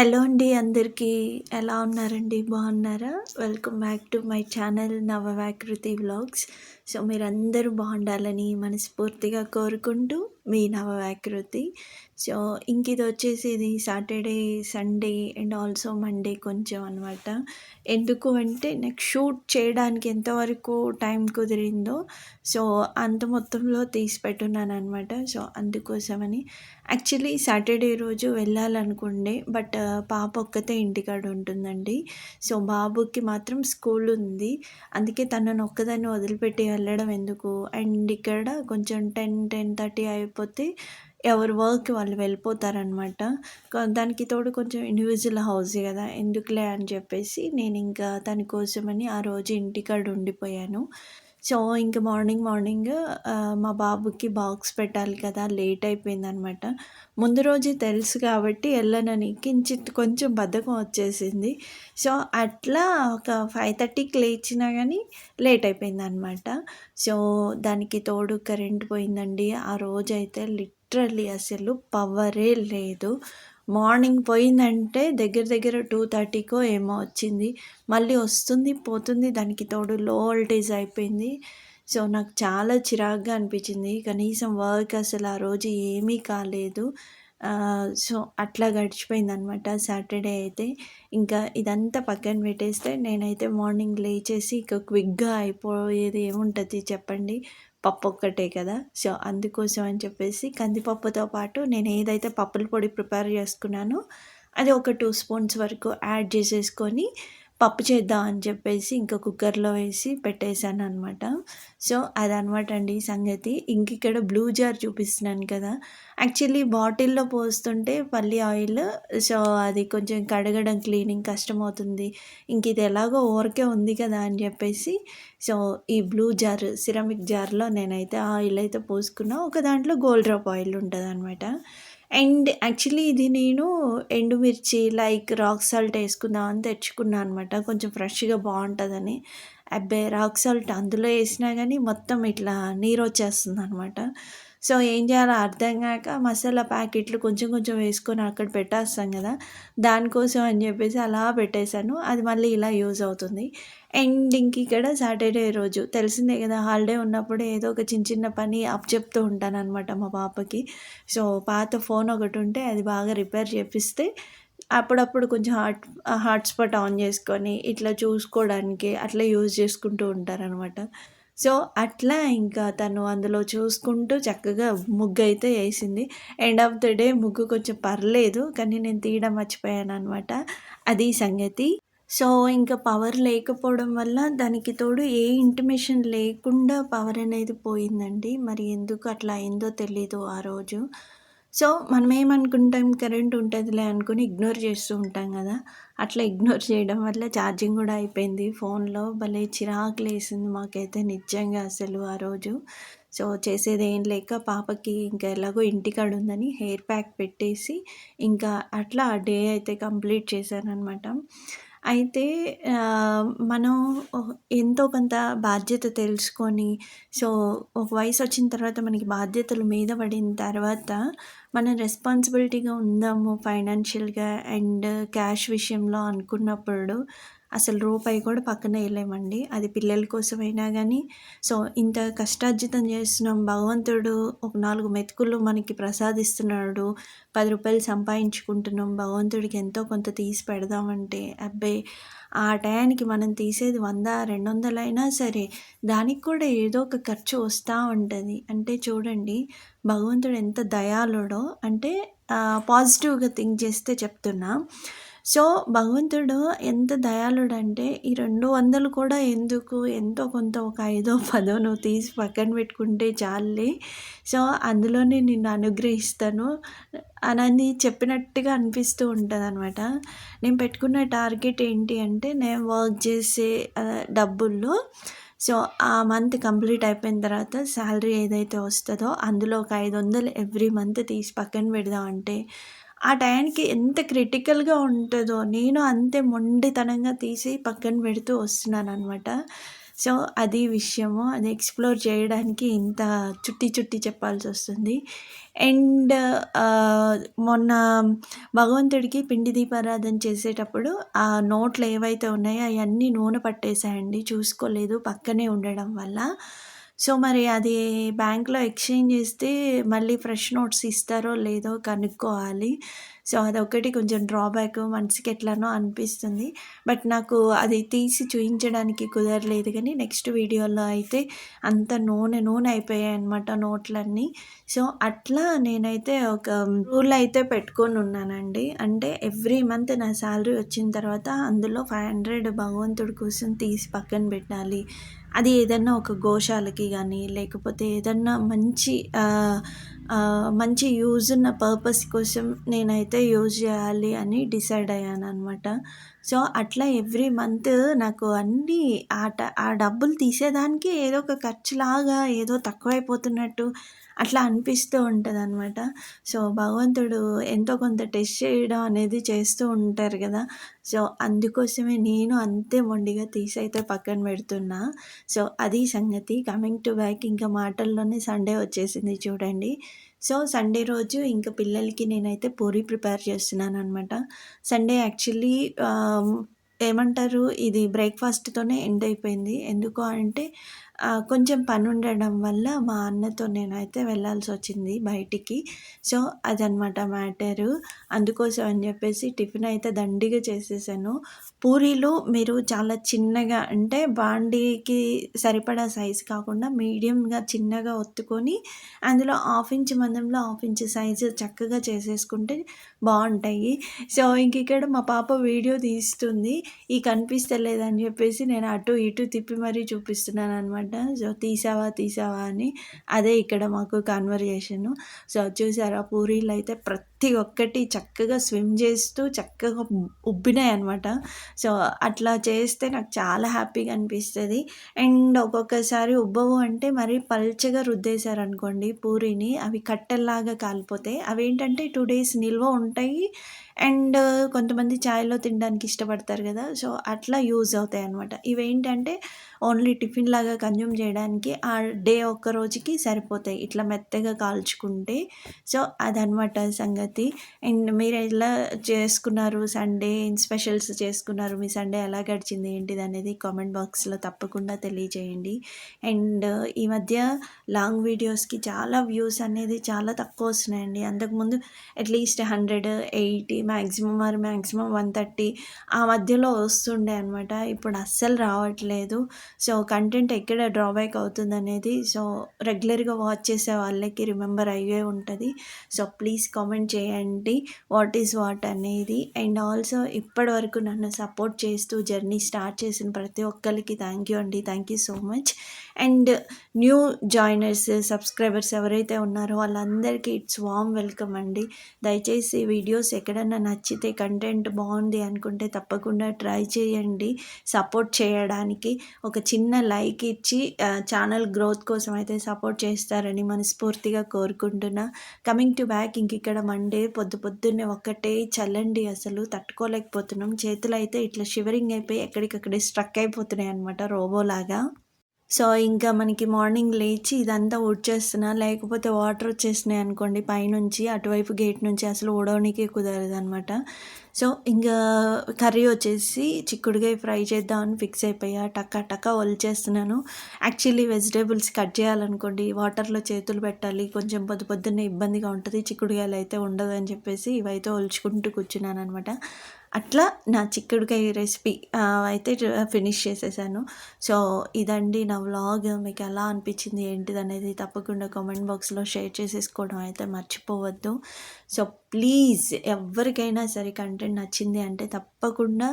Hello అండి అందరికీ ఎలా ఉన్నారండి? బాగున్నారా? Welcome back to my channel Navavakruthi vlogs. So మీరందరూ బాగుండాలని మనస్ఫూర్తిగా కోరుకుంటూ మీ నవవాకృతి సో ఇంక ఇది వచ్చేసి ఇది Saturday Sunday and also Monday కొంచెం అనమాట ఎందుకు అంటే నాకు షూట్ చేయడానికి ఎంతవరకు టైం కుదిరిందో సో అంత మొత్తంలో తీసి పెట్టున్నాను అనమాట సో అందుకోసమని యాక్చువల్లీ సాటర్డే రోజు వెళ్ళాలనుకుండే బట్ పాప ఒక్కతే ఇంటికాడ ఉంటుందండి. సో బాబుకి మాత్రం స్కూల్ ఉంది. అందుకే తనను ఒక్కదాన్ని వదిలిపెట్టేయాలి వెళ్ళడం ఎందుకు? అండ్ ఇక్కడ కొంచెం టెన్ టెన్ థర్టీ అయిపోతే ఎవరి వర్క్ వాళ్ళు వెళ్ళిపోతారనమాట దానికి తోడు కొంచెం ఇండివిజువల్ హౌస్ కదా ఎందుకులే అని చెప్పేసి నేను ఇంకా తన కోసమని ఆ రోజు ఇంటికాడ ఉండిపోయాను. సో ఇంక మార్నింగ్ మార్నింగ్ మా బాబుకి బాక్స్ పెట్టాలి కదా లేట్ అయిపోయిందనమాట. ముందు రోజు తెలుసు కాబట్టి వెళ్ళనని కించిత్ కొంచెం బద్ధకం వచ్చేసింది. సో అట్లా ఒక ఫైవ్ థర్టీకి లేచినా కానీ లేట్ అయిపోయింది అనమాట సో దానికి తోడు కరెంట్ పోయిందండి. ఆ రోజైతే లిటరలీ లిటరల్లీ అసలు పవరే లేదు. మార్నింగ్ పోయిందంటే దగ్గర దగ్గర టూ థర్టీకో ఏమో వచ్చింది. మళ్ళీ వస్తుంది పోతుంది దానికి తోడు లో వోల్టేజ్ అయిపోయింది. సో నాకు చాలా చిరాగ్గా అనిపించింది. కనీసం వర్క్ అసలు ఆ రోజు ఏమీ కాలేదు. సో అట్లా గడిచిపోయింది అనమాట సాటర్డే అయితే. ఇంకా ఇదంతా పక్కన పెట్టేస్తే నేనైతే మార్నింగ్ లేచేసి ఇక క్విక్గా అయిపోయేది ఏముంటుంది చెప్పండి. పప్పు ఒక్కటే కదా. సో అందుకోసం అని చెప్పేసి కందిపప్పుతో పాటు నేను ఏదైతే పప్పుల పొడి ప్రిపేర్ చేసుకున్నానో అది ఒక టూ స్పూన్స్ వరకు యాడ్ చేసేసుకొని పప్పు చేద్దాం అని చెప్పేసి ఇంకా కుక్కర్లో వేసి పెట్టేశాను అనమాట సో అదనమాట అండి సంగతి. ఇంక ఇక్కడ బ్లూ జార్ చూపిస్తున్నాను కదా. యాక్చువల్లీ బాటిల్లో పోస్తుంటే పల్లి ఆయిల్ సో అది కొంచెం కడగడం క్లీనింగ్ కష్టమవుతుంది. ఇంక ఇది ఎలాగో ఓరకే ఉంది కదా అని చెప్పేసి సో ఈ బ్లూ జార్ సిరమిక్ జార్లో నేనైతే ఆయిల్ అయితే పోసుకున్నా. ఒక దాంట్లో గోల్డ్ డ్రాప్ ఆయిల్ ఉంటుంది అనమాట అండ్ యాక్చువల్లీ ఇది నేను ఎండుమిర్చి లైక్ రాక్ సాల్ట్ వేసుకుందామని తెచ్చుకున్నాను అనమాట కొంచెం ఫ్రెష్గా బాగుంటుందని. అబ్బే రాక్ సాల్ట్ అందులో వేసినా కానీ మొత్తం ఇట్లా నీరు వచ్చేస్తుంది అనమాట సో ఏం చేయాలో అర్థం కాక మసాలా ప్యాకెట్లు కొంచెం కొంచెం వేసుకొని అక్కడ పెట్టేస్తాం కదా. దానికోసం అని చెప్పేసి అలా పెట్టేశాను. అది మళ్ళీ ఇలా యూజ్ అవుతుంది. అండ్ ఇంక ఇక్కడ సాటర్డే రోజు. తెలిసిందే కదా హాలిడే ఉన్నప్పుడు ఏదో ఒక చిన్న చిన్న పని అప్ చెప్తూ ఉంటాను అనమాట మా పాపకి. సో పాత ఫోన్ ఒకటి ఉంటే అది బాగా రిపేర్ చేపిస్తే అప్పుడప్పుడు కొంచెం హాట్ హాట్స్పాట్ ఆన్ చేసుకొని ఇట్లా చూసుకోవడానికి అట్లా యూజ్ చేసుకుంటూ ఉంటారనమాట సో అట్లా ఇంకా తను అందులో చూసుకుంటూ చక్కగా ముగ్గు అయితే వేసింది. ఎండ్ ఆఫ్ ద డే ముగ్గు కొంచెం పర్లేదు కానీ నేను తీయడం మర్చిపోయాను అనమాట అది సంగతి. సో ఇంకా పవర్ లేకపోవడం వల్ల దానికి తోడు ఏ ఇంటిమేషన్ లేకుండా పవర్ అనేది పోయిందండి. మరి ఎందుకు అట్లా అయిందో తెలీదు ఆ రోజు. సో మనం ఏమనుకుంటాం కరెంట్ ఉంటుందిలే అనుకుని ఇగ్నోర్ చేస్తూ ఉంటాం కదా. అట్లా ఇగ్నోర్ చేయడం వల్ల ఛార్జింగ్ కూడా అయిపోయింది. ఫోన్లో భలే చిరాకు లేసింది మాకైతే నిజంగా అసలు ఆ రోజు. సో చేసేది ఏం లేక పాపకి ఇంకా ఎలాగో ఇంటికాడ ఉందని హెయిర్ ప్యాక్ పెట్టేసి ఇంకా అట్లా ఆ డే అయితే కంప్లీట్ చేశాను అనమాట అయితే మనం ఎంతో కొంత బాధ్యత తెలుసుకొని సో ఒక వయసు వచ్చిన తర్వాత మనకి బాధ్యతలు మీద పడిన తర్వాత మనం రెస్పాన్సిబిలిటీగా ఉందాము ఫైనాన్షియల్గా అండ్ క్యాష్ విషయంలో అనుకున్నప్పుడు అసలు రూపాయి కూడా పక్కన వేయలేమండి. అది పిల్లల కోసమైనా కానీ సో ఇంత కష్టార్జితం చేస్తున్నాం భగవంతుడు ఒక నాలుగు మెతుకులు మనకి ప్రసాదిస్తున్నాడు. పది రూపాయలు సంపాదించుకుంటున్నాం. భగవంతుడికి ఎంతో కొంత తీసి పెడదామంటే అబ్బాయి ఆ టయానికి మనం తీసేది వంద రెండు వందలైనా సరే దానికి కూడా ఏదో ఒక ఖర్చు వస్తూ ఉంటుంది. అంటే చూడండి భగవంతుడు ఎంత దయాళుడో. అంటే పాజిటివ్గా థింక్ చేస్తే చెప్తున్నా. సో భగవంతుడు ఎంత దయాళుడు అంటే ఈ రెండు వందలు కూడా ఎందుకు? ఎంతో కొంత ఒక ఐదో పదో నువ్వు తీసి పక్కన పెట్టుకుంటే చాలే. సో అందులోనే నిన్ను అనుగ్రహిస్తాను అని చెప్పినట్టుగా అనిపిస్తూ ఉంటుంది అనమాట నేను పెట్టుకున్న టార్గెట్ ఏంటి అంటే నేను వర్క్ చేసే డబ్బుల్లో సో ఆ మంత్ కంప్లీట్ అయిపోయిన తర్వాత శాలరీ ఏదైతే వస్తుందో అందులో ఒక ఐదు వందలు ఎవ్రీ మంత్ తీసి పక్కన పెడదామంటే ఆ టైంకి ఎంత క్రిటికల్గా ఉంటుందో నేను అంతే మొండితనంగా తీసి పక్కన పెడుతూ వస్తున్నాను అనమాట సో అది విషయము. అది ఎక్స్ప్లోర్ చేయడానికి ఇంత చుట్టి చుట్టి చెప్పాల్సి వస్తుంది. అండ్ మొన్న భగవంతుడికి పిండి దీపారాధన చేసేటప్పుడు ఆ నోట్లు ఏవైతే ఉన్నాయో అవన్నీ నూనె పట్టేసాయండి చూసుకోలేదు పక్కనే ఉండడం వల్ల. సో మరి అది బ్యాంక్లో ఎక్స్చేంజ్ చేస్తే మళ్ళీ ఫ్రెష్ నోట్స్ ఇస్తారో లేదో కనుక్కోవాలి. సో అదొకటి కొంచెం డ్రాబ్యాక్ మనసుకి ఎట్లానో అనిపిస్తుంది. బట్ నాకు అది తీసి చూపించడానికి కుదరలేదు కానీ నెక్స్ట్ వీడియోలో అయితే అంత నూనె నూనె అయిపోయాయి అనమాట నోట్లన్నీ. సో అట్లా నేనైతే ఒక రూల్ అయితే పెట్టుకొని ఉన్నానండి. అంటే ఎవ్రీ మంత్ నా శాలరీ వచ్చిన తర్వాత అందులో ఫైవ్ హండ్రెడ్ భగవంతుడి కోసం తీసి పక్కన పెట్టాలి. అది ఏదన్నా ఒక గోశాలకి కానీ లేకపోతే ఏదన్నా మంచి మంచి యూజ్ ఉన్న పర్పస్ కోసం నేనైతే యూజ్ చేయాలి అని డిసైడ్ అయ్యాను అనమాట సో అట్లా ఎవ్రీ మంత్ నాకు అన్నీ ఆ ఆ డబ్బులు తీసేదానికి ఏదో ఒక ఖర్చులాగా ఏదో తక్కువైపోతున్నట్టు అట్లా అనిపిస్తూ ఉంటుంది అనమాట సో భగవంతుడు ఎంతో కొంత టెస్ట్ చేయడం అనేది చేస్తూ ఉంటారు కదా. సో అందుకోసమే నేను అంతే మొండిగా తీసి అయితే పక్కన పెడుతున్నా. సో అది సంగతి. కమింగ్ టు బ్యాక్ ఇంకా మాటల్లోనే సండే వచ్చేసింది చూడండి. సో సండే రోజు ఇంకా పిల్లలకి నేనైతే పూరి ప్రిపేర్ చేస్తున్నాను అనమాట సండే యాక్చువల్లీ ఏమంటారు? ఇది బ్రేక్ఫాస్ట్తోనే ఎండ్ అయిపోయింది. ఎందుకు అంటే కొంచెం పని ఉండడం వల్ల మా అన్నతో నేనైతే వెళ్ళాల్సి వచ్చింది బయటికి. సో అదనమాట మ్యాటరు. అందుకోసం అని చెప్పేసి టిఫిన్ అయితే దండిగా చేసేసాను. పూరీలు మీరు చాలా చిన్నగా అంటే బాండీకి సరిపడా సైజు కాకుండా మీడియంగా చిన్నగా ఒత్తుకొని అందులో హాఫ్ ఇంచ్ మందంలో హాఫ్ ఇంచ్ సైజు చక్కగా చేసేసుకుంటే బాగుంటాయి సో ఇంక ఇక్కడ మా పాప వీడియో తీస్తుంది. ఈ కనిపిస్తలేదని చెప్పేసి నేను అటు ఇటు తిప్పి మరీ చూపిస్తున్నాను అనమాట అనమాట సో తీసావా తీసావా అని. అదే ఇక్కడ మాకు కన్వర్జేషను సో చూసారా పూరీలు అయితే ప్రతి ప్రతి ఒక్కటి చక్కగా స్విమ్ చేస్తూ చక్కగా ఉబ్బినాయి అనమాట సో అట్లా చేస్తే నాకు చాలా హ్యాపీగా అనిపిస్తుంది. అండ్ ఒక్కొక్కసారి ఉబ్బవు అంటే మరి పల్చగా రుద్దేశారనుకోండి పూరీని అవి కట్టెల్లాగా కాలిపోతాయి. అవి ఏంటంటే టూ డేస్ నిల్వ ఉంటాయి. అండ్ కొంతమంది చాయ్లో తినడానికి ఇష్టపడతారు కదా సో అట్లా యూజ్ అవుతాయి అనమాట ఇవేంటంటే ఓన్లీ టిఫిన్ లాగా కన్జ్యూమ్ చేయడానికి ఆ డే ఒక్క రోజుకి సరిపోతాయి. ఇట్లా మెత్తగా కాల్చుకుంటే. సో అదనమాట సంగతి. అండ్ మీరు ఎలా చేసుకున్నారు సండే స్పెషల్స్ చేసుకున్నారు? మీ సండే ఎలా గడిచింది? ఏంటిది అనేది కామెంట్ బాక్స్లో తప్పకుండా తెలియజేయండి. అండ్ ఈ మధ్య లాంగ్ వీడియోస్కి చాలా వ్యూస్ అనేది చాలా తక్కువ వస్తున్నాయండి. అంతకుముందు at least hundred eighty maximum మరి మ్యాక్సిమం వన్ థర్టీ ఆ మధ్యలో వస్తుండే అనమాట ఇప్పుడు అస్సలు రావట్లేదు. సో కంటెంట్ ఎక్కడ డ్రాబ్యాక్ అవుతుంది అనేది సో రెగ్యులర్గా వాచ్ చేసే వాళ్ళకి రిమెంబర్ అయ్యే ఉంటుంది. సో ప్లీజ్ కామెంట్ చేయండి. వాట్ ఈజ్ వాట్ అనేది. అండ్ ఆల్సో ఇప్పటి వరకు నన్ను సపోర్ట్ చేస్తూ జర్నీ స్టార్ట్ చేసిన ప్రతి ఒక్కరికి థ్యాంక్ యూ అండి. Thank you so much. And new joiners subscribers ఎవరైతే ఉన్నారో వాళ్ళందరికీ ఇట్స్ వామ్ వెల్కమ్ అండి. దయచేసి వీడియోస్ ఎక్కడన్నా నచ్చితే కంటెంట్ బాగుంది అనుకుంటే తప్పకుండా ట్రై చేయండి. సపోర్ట్ చేయడానికి ఒక చిన్న లైక్ ఇచ్చి ఛానల్ గ్రోత్ కోసం అయితే సపోర్ట్ చేస్తారని మనస్ఫూర్తిగా కోరుకుంటున్నా. కమింగ్ టు బ్యాక్ ఇంక ఇక్కడ మండే పొద్దు పొద్దున్నే ఒక్కటే చల్లండి అసలు. తట్టుకోలేకపోతున్నాం. చేతులు అయితే ఇట్లా షివరింగ్ అయిపోయి ఎక్కడికక్కడే స్ట్రక్ అయిపోతున్నాయి అనమాట రోబోలాగా సో ఇంకా మనకి మార్నింగ్ లేచి ఇదంతా ఊడ్చేస్తున్నా లేకపోతే వాటర్ వచ్చేసినాయి అనుకోండి పైనుంచి అటువైపు గేట్ నుంచి అసలు ఊడవడానికి కుదరదు అనమాట సో ఇంకా కర్రీ వచ్చేసి చిక్కుడుగా ఫ్రై చేద్దామని ఫిక్స్ అయిపోయా టక్క టక్క వలిచేస్తున్నాను యాక్చువల్లీ వెజిటేబుల్స్ కట్ చేయాలనుకోండి వాటర్లో చేతులు పెట్టాలి కొంచెం పొద్దు పొద్దున్నే ఇబ్బందిగా ఉంటుంది చిక్కుడుగాయలు అయితే ఉండదు అని చెప్పేసి ఇవైతే ఒలుచుకుంటూ కూర్చున్నాను అనమాట అట్లా నా చిక్కుడుకాయ రెసిపీ అయితే ఫినిష్ చేసేసాను. సో ఇదండి నా వ్లాగ్. మీకు ఎలా అనిపించింది ఏంటిది అనేది తప్పకుండా కామెంట్ బాక్స్లో షేర్ చేసేసుకోవడం అయితే మర్చిపోవద్దు. సో ప్లీజ్ ఎవరికైనా సరే కంటెంట్ నచ్చింది అంటే తప్పకుండా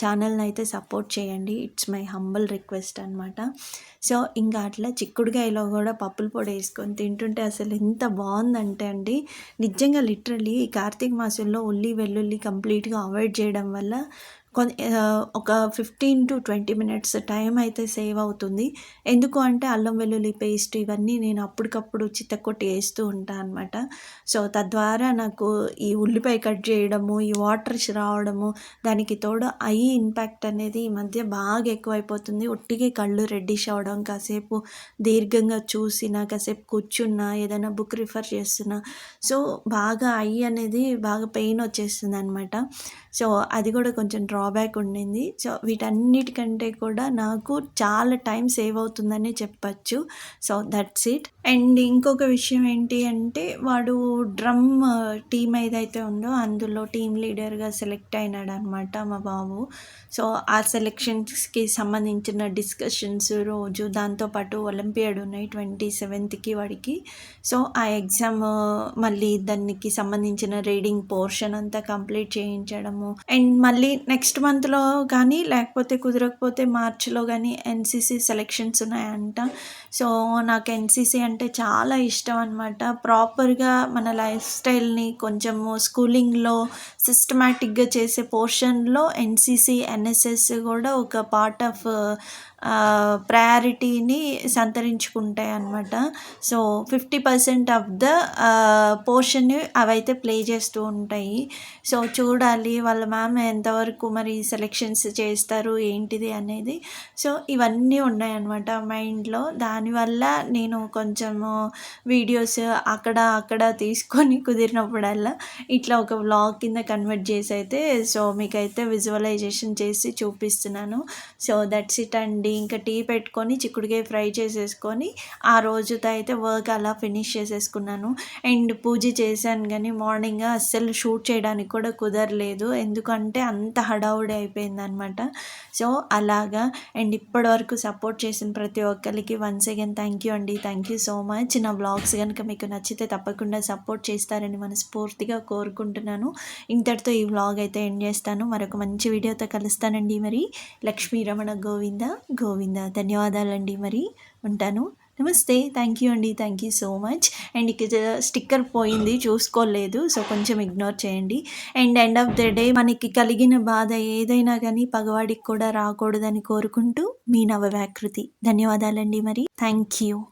ఛానల్ని అయితే సపోర్ట్ చేయండి. ఇట్స్ మై హంబల్ రిక్వెస్ట్ అనమాట సో ఇంకా అట్లా చిక్కుడుకాయలో కూడా పప్పుల పొడి వేసుకొని తింటుంటే అసలు ఎంత బాగుందంటే అండి నిజంగా లిటరలీ ఈ కార్తీక మాసంలో ఉల్లి వెల్లుల్లి కంప్లీట్గా అవాయిడ్ చేయడం వల్ల కొన్ ఒక fifteen to twenty minutes time అయితే సేవ్ అవుతుంది. ఎందుకు అంటే అల్లం వెల్లుల్లి పేస్ట్ ఇవన్నీ నేను అప్పటికప్పుడు చిత్తకొట్టి వేస్తూ ఉంటాను అనమాట. సో, తద్వారా నాకు ఈ ఉల్లిపాయ కట్ చేయడము, ఈ వాటర్స్ రావడము, దానికి తోడు ఐ ఇంపాక్ట్ అనేది ఈ మధ్య బాగా ఎక్కువైపోతుంది. ఒట్టిగే కళ్ళు రెడ్డిష్ అవ్వడం, కాసేపు దీర్ఘంగా చూసినా, కాసేపు కూర్చున్నా, ఏదైనా బుక్ రిఫర్ చేస్తున్నా, సో, బాగా ఐ అనేది బాగా పెయిన్ వచ్చేస్తుంది అనమాట సో, అది కూడా కొంచెం డ్రా డ్రాబ్యాక్ ఉండింది. సో, వీటన్నిటికంటే కూడా నాకు చాలా టైం సేవ్ అవుతుందనే చెప్పచ్చు. So, that's it. అండ్ ఇంకొక విషయం ఏంటి అంటే వాడు డ్రమ్ టీమ్ ఏదైతే ఉందో అందులో టీమ్ లీడర్‌గా సెలెక్ట్ అయినాడనమాట మా బాబు. సో, ఆ సెలక్షన్స్‌కి సంబంధించిన డిస్కషన్స్ రోజు దాంతో పాటు ఒలింపియాడ్ ఉన్నాయి 27థ్‌కి వాడికి. సో, ఆ ఎగ్జామ్ మళ్ళీ దానికి సంబంధించిన రీడింగ్ పోర్షన్ అంతా కంప్లీట్ చేయించడము. అండ్ మళ్ళీ నెక్స్ట్ మంత్‌లో కానీ లేకపోతే కుదరకపోతే మార్చిలో కానీ ఎన్‌సీసీ సెలక్షన్స్ ఉన్నాయంట. సో, నాకు ఎన్‌సీసీ అంటే చాలా ఇష్టం అనమాట. ప్రాపర్‌గా మన లైఫ్ స్టైల్‌ని కొంచెము స్కూలింగ్‌లో సిస్టమేటిక్గా చేసే పోర్షన్‌లో ఎన్‌సీసీ, ఎన్ఎస్ఎస్ కూడా ఒక పార్ట్ ఆఫ్ ప్రయారిటీని సంతరించుకుంటాయి అన్నమాట సో, 50% ఆఫ్ ద పోర్షన్‌ని అవైతే ప్లే చేస్తూ ఉంటాయి. సో, చూడాలి వాళ్ళ మ్యామ్ ఎంతవరకు మరి సెలక్షన్స్ చేస్తారు ఏంటిది అనేది. సో, ఇవన్నీ ఉన్నాయన్నమాట మైండ్‌లో. దానివల్ల నేను కొంచెము వీడియోస్ అక్కడ, అక్కడ తీసుకొని కుదిరినప్పుడల్లా ఇట్లా ఒక వ్లాగ్ కింద కన్వర్ట్ చేసి అయితే సో, మీకైతే విజువలైజేషన్ చేసి చూపిస్తున్నాను. సో, దట్స్ ఇట్ అండి. ఇంకా టీ పెట్టుకొని చిక్కుడుకాయ ఫ్రై చేసేసుకొని ఆ రోజుతో అయితే వర్క్ అలా ఫినిష్ చేసేసుకున్నాను. అండ్ పూజ చేశాను కానీ మార్నింగ్ అస్సలు షూట్ చేయడానికి కూడా కుదరలేదు. ఎందుకంటే అంత హడావుడి అయిపోయిందనమాట. సో, అలాగా అండ్ ఇప్పటివరకు సపోర్ట్ చేసిన ప్రతి ఒక్కరికి వన్స్ అగైన్ థ్యాంక్ యూ అండి. Thank you so much. నా వ్లాగ్స్ కనుక మీకు నచ్చితే తప్పకుండా సపోర్ట్ చేస్తారని మనస్ఫూర్తిగా కోరుకుంటున్నాను. ఇంతటితో ఈ వ్లాగ్ అయితే ఎండ్ చేస్తాను. మరొక మంచి వీడియోతో కలుస్తానండి మరి. లక్ష్మీ రమణ గోవింద గోవింద. ధన్యవాదాలండి మరి. ఉంటాను. నమస్తే. థ్యాంక్ యూ అండి. Thank you so much. And ఇక స్టిక్కర్ పోయింది చూసుకోలేదు. సో, కొంచెం ఇగ్నోర్ చేయండి. And end of the day మనకి కలిగిన బాధ ఏదైనా కానీ పగవాడికి కూడా రాకూడదని కోరుకుంటూ మీ నవ వ్యాకృతి ధన్యవాదాలండి మరి. Thank you.